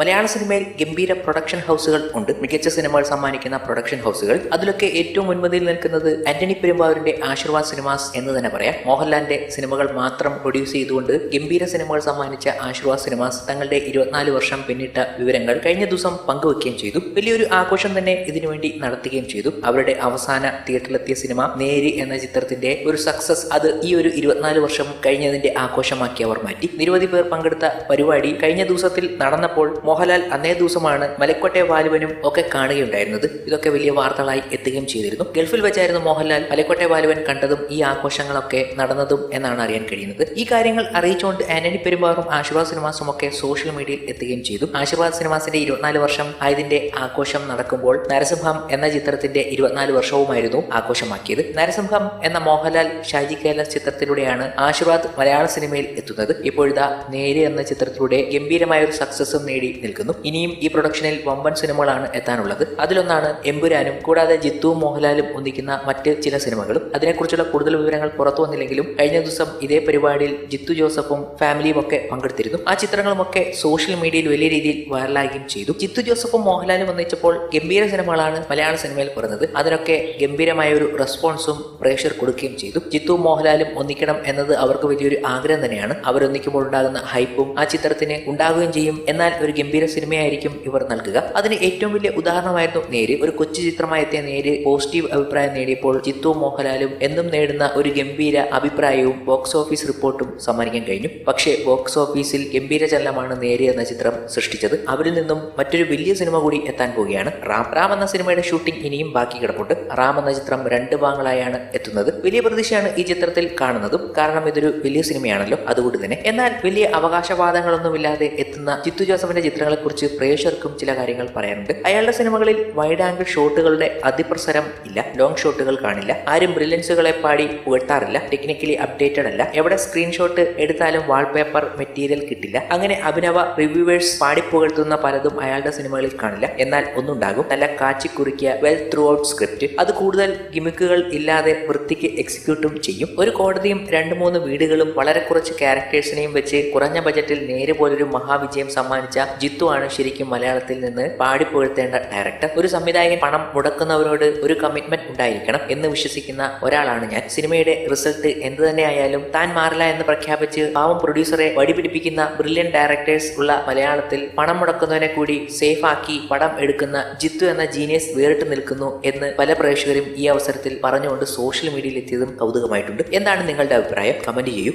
മലയാള സിനിമയിൽ ഗംഭീര പ്രൊഡക്ഷൻ ഹൗസുകൾ ഉണ്ട്. മികച്ച സിനിമകൾ സമ്മാനിക്കുന്ന പ്രൊഡക്ഷൻ ഹൗസുകൾ അതിലൊക്കെ ഏറ്റവും മുൻപന്തിയിൽ നിൽക്കുന്നത് ആന്റണി പെരുമ്പാവൂരിന്റെ ആശീർവാദ് സിനിമാസ് എന്ന് തന്നെ പറയാം. മോഹൻലാലിന്റെ സിനിമകൾ മാത്രം പ്രൊഡ്യൂസ് ചെയ്തുകൊണ്ട് ഗംഭീര സിനിമകൾ സമ്മാനിച്ച ആശീർവാദ് സിനിമാസ് തങ്ങളുടെ ഇരുപത്തിനാല് വർഷം പിന്നിട്ട വിവരങ്ങൾ കഴിഞ്ഞ ദിവസം പങ്കുവെക്കുകയും ചെയ്തു. വലിയൊരു ആഘോഷം തന്നെ ഇതിനുവേണ്ടി നടത്തുകയും ചെയ്തു. അവരുടെ അവസാന തിയേറ്ററിലെത്തിയ സിനിമ നേരി എന്ന ചിത്രത്തിന്റെ ഒരു സക്സസ് അത് ഈ ഒരു ഇരുപത്തിനാല് വർഷം കഴിഞ്ഞതിന്റെ ആഘോഷമാക്കി അവർ മാറ്റി. നിരവധി പേർ പങ്കെടുത്ത പരിപാടി കഴിഞ്ഞ ദിവസത്തിൽ നടന്നപ്പോൾ മോഹൻലാൽ അന്നേ ദിവസമാണ് മലക്കോട്ടെ വാലുവനും ഒക്കെ കാണുകയുണ്ടായിരുന്നത്. ഇതൊക്കെ വലിയ വാർത്തകളായി എത്തുകയും ചെയ്തിരുന്നു. ഗൾഫിൽ വെച്ചായിരുന്നു മോഹൻലാൽ മലക്കോട്ടെ വാലുവൻ കണ്ടതും ഈ ആഘോഷങ്ങളൊക്കെ നടന്നതും എന്നാണ് അറിയാൻ കഴിയുന്നത്. ഈ കാര്യങ്ങൾ അറിയിച്ചുകൊണ്ട് ആന്റണി പെരുമ്പാറും ആശീർവാദ് സിനിമാസും ഒക്കെ സോഷ്യൽ മീഡിയയിൽ എത്തുകയും ചെയ്തു. ആശീർവാദ് സിനിമാസിന്റെ ഇരുപത്തിനാല് വർഷം ആയതിന്റെ ആഘോഷം നടക്കുമ്പോൾ നരസിംഹം എന്ന ചിത്രത്തിന്റെ ഇരുപത്തിനാല് വർഷവുമായിരുന്നു ആഘോഷമാക്കിയത്. നരസിംഹം എന്ന മോഹൻലാൽ ഷാജി കേരള ചിത്രത്തിലൂടെയാണ് ആശീർവാദ് മലയാള സിനിമയിൽ എത്തുന്നത്. ഇപ്പോഴിതാ നേര് എന്ന ചിത്രത്തിലൂടെ ഗംഭീരമായ ഒരു സക്സസും നേടി. നിൽക്കുന്നു. ഇനിയും ഈ പ്രൊഡക്ഷനിൽ വമ്പൻ സിനിമകളാണ് എത്താനുള്ളത്. അതിലൊന്നാണ് എമ്പുരാനും കൂടാതെ ജിത്തുവും മോഹൻലാലും ഒന്നിക്കുന്ന മറ്റ് ചില സിനിമകളും. അതിനെക്കുറിച്ചുള്ള കൂടുതൽ വിവരങ്ങൾ പുറത്തു വന്നില്ലെങ്കിലും കഴിഞ്ഞ ദിവസം ഇതേ പരിപാടിയിൽ ജിത്തു ജോസഫും ഫാമിലിയും ഒക്കെ പങ്കെടുത്തിരുന്നു. ആ ചിത്രങ്ങളുമൊക്കെ സോഷ്യൽ മീഡിയയിൽ വലിയ രീതിയിൽ വൈറലാകുകയും ചെയ്തു. ജിത്തു ജോസഫും മോഹൻലാലും ഒന്നിച്ചപ്പോൾ ഗംഭീര സിനിമകളാണ് മലയാള സിനിമയിൽ പറഞ്ഞത് അതിനൊക്കെ ഗംഭീരമായ ഒരു റെസ്പോൺസും പ്രേക്ഷകർ കൊടുക്കുകയും ചെയ്തു. ജിത്തു മോഹൻലാലും ഒന്നിക്കണം എന്നത് അവർക്ക് വലിയൊരു ആഗ്രഹം തന്നെയാണ്. അവരൊന്നിക്കുമ്പോൾ ഉണ്ടാകുന്ന ഹൈപ്പും ആ ചിത്രത്തിന് ഉണ്ടാകുകയും ചെയ്യും. എന്നാൽ ഒരു ഗംഭീര സിനിമയായിരിക്കും ഇവർ നൽകുക. അതിന് ഏറ്റവും വലിയ ഉദാഹരണമായിരുന്നു നേര്. ഒരു കൊച്ചു ചിത്രമായി എത്തിയ നേര് പോസിറ്റീവ് അഭിപ്രായം നേടിയപ്പോൾ ചിത്തു മോഹൻലാലും എന്നും നേടുന്ന ഒരു ഗംഭീര അഭിപ്രായവും ബോക്സ് ഓഫീസ് റിപ്പോർട്ടും സമ്മാനിക്കാൻ കഴിഞ്ഞു. പക്ഷേ ബോക്സ് ഓഫീസിൽ ഗംഭീര ചലനമാണ് നേര് എന്ന ചിത്രം സൃഷ്ടിച്ചത്. അവരിൽ നിന്നും മറ്റൊരു വലിയ സിനിമ കൂടി എത്താൻ പോവുകയാണ്. റാം റാം എന്ന സിനിമയുടെ ഷൂട്ടിംഗ് ഇനിയും ബാക്കി കിടപ്പുണ്ട്. റാം എന്ന ചിത്രം രണ്ട് ഭാഗങ്ങളായാണ് എത്തുന്നത്. വലിയ പ്രതീക്ഷയാണ് ഈ ചിത്രത്തിൽ കാണുന്നതും. കാരണം ഇതൊരു വലിയ സിനിമയാണല്ലോ. അതുകൊണ്ട് തന്നെ. എന്നാൽ വലിയ അവകാശവാദങ്ങളൊന്നുമില്ലാതെ എത്തുന്ന ജിത്തു ജോസഫിന്റെ ചിത്രങ്ങളെക്കുറിച്ച് പ്രേക്ഷകർക്കും ചില കാര്യങ്ങൾ പറയാനുണ്ട്. അയാളുടെ സിനിമകളിൽ വൈഡ് ആംഗിൾ ഷോട്ടുകളുടെ അതിപ്രസരം ഇല്ല. ലോങ് ഷോട്ടുകൾ കാണില്ല. ആരും ബ്രില്യൻസുകളെ പാടി പുകഴ്ത്താറില്ല. ടെക്നിക്കലി അപ്ഡേറ്റഡ് അല്ല. എവിടെ സ്ക്രീൻഷോട്ട് എടുത്താലും വാൾപേപ്പർ മെറ്റീരിയൽ കിട്ടില്ല. അങ്ങനെ അഭിനവ റിവ്യൂവേഴ്സ് പാടിപ്പുകഴ്ത്തുന്ന പലതും അയാളുടെ സിനിമകളിൽ കാണില്ല. എന്നാൽ ഒന്നുണ്ടാകും. നല്ല കാച്ചി കുറിക്കിയ വെൽ ത്രൂ ഔട്ട് സ്ക്രിപ്റ്റ് അത് കൂടുതൽ ഗിമിക്കുകൾ ഇല്ലാതെ വൃത്തിക്ക് എക്സിക്യൂട്ടും ചെയ്യും. ഒരു കോടതിയും രണ്ട് മൂന്ന് വീടുകളും വളരെ കുറച്ച് ക്യാരക്ടേഴ്സിനെയും വെച്ച് കുറഞ്ഞ ബജറ്റിൽ നേരെ പോലൊരു മഹാവിജയം സമ്മാനിച്ച ജിത്തു ആണ് ശരിക്കും മലയാളത്തിൽ നിന്ന് പാടിപ്പുകഴ്ത്തേണ്ട ഡയറക്ടർ ഒരു സംവിധായകൻ പണം മുടക്കുന്നവരോട് ഒരു കമ്മിറ്റ്മെന്റ് ഉണ്ടായിരിക്കണം എന്ന് വിശ്വസിക്കുന്ന ഒരാളാണ് ഞാൻ. സിനിമയുടെ റിസൾട്ട് എന്ത് തന്നെയായാലും താൻ മാറില്ല എന്ന് പ്രഖ്യാപിച്ച് പാവം പ്രൊഡ്യൂസറെ വടിപിടിപ്പിക്കുന്ന ബ്രില്യൻ ഡയറക്ടേഴ്സ് ഉള്ള മലയാളത്തിൽ പണം മുടക്കുന്നവനെ കൂടി സേഫ് ആക്കി പടം എടുക്കുന്ന ജിത്തു എന്ന ജീനിയസ് വേറിട്ട് നിൽക്കുന്നു എന്ന് പല പ്രേക്ഷകരും ഈ അവസരത്തിൽ പറഞ്ഞുകൊണ്ട് സോഷ്യൽ മീഡിയയിൽ എത്തിയതും കൗതുകമായിട്ടുണ്ട്. എന്താണ് നിങ്ങളുടെ അഭിപ്രായം? കമന്റ് ചെയ്യൂ.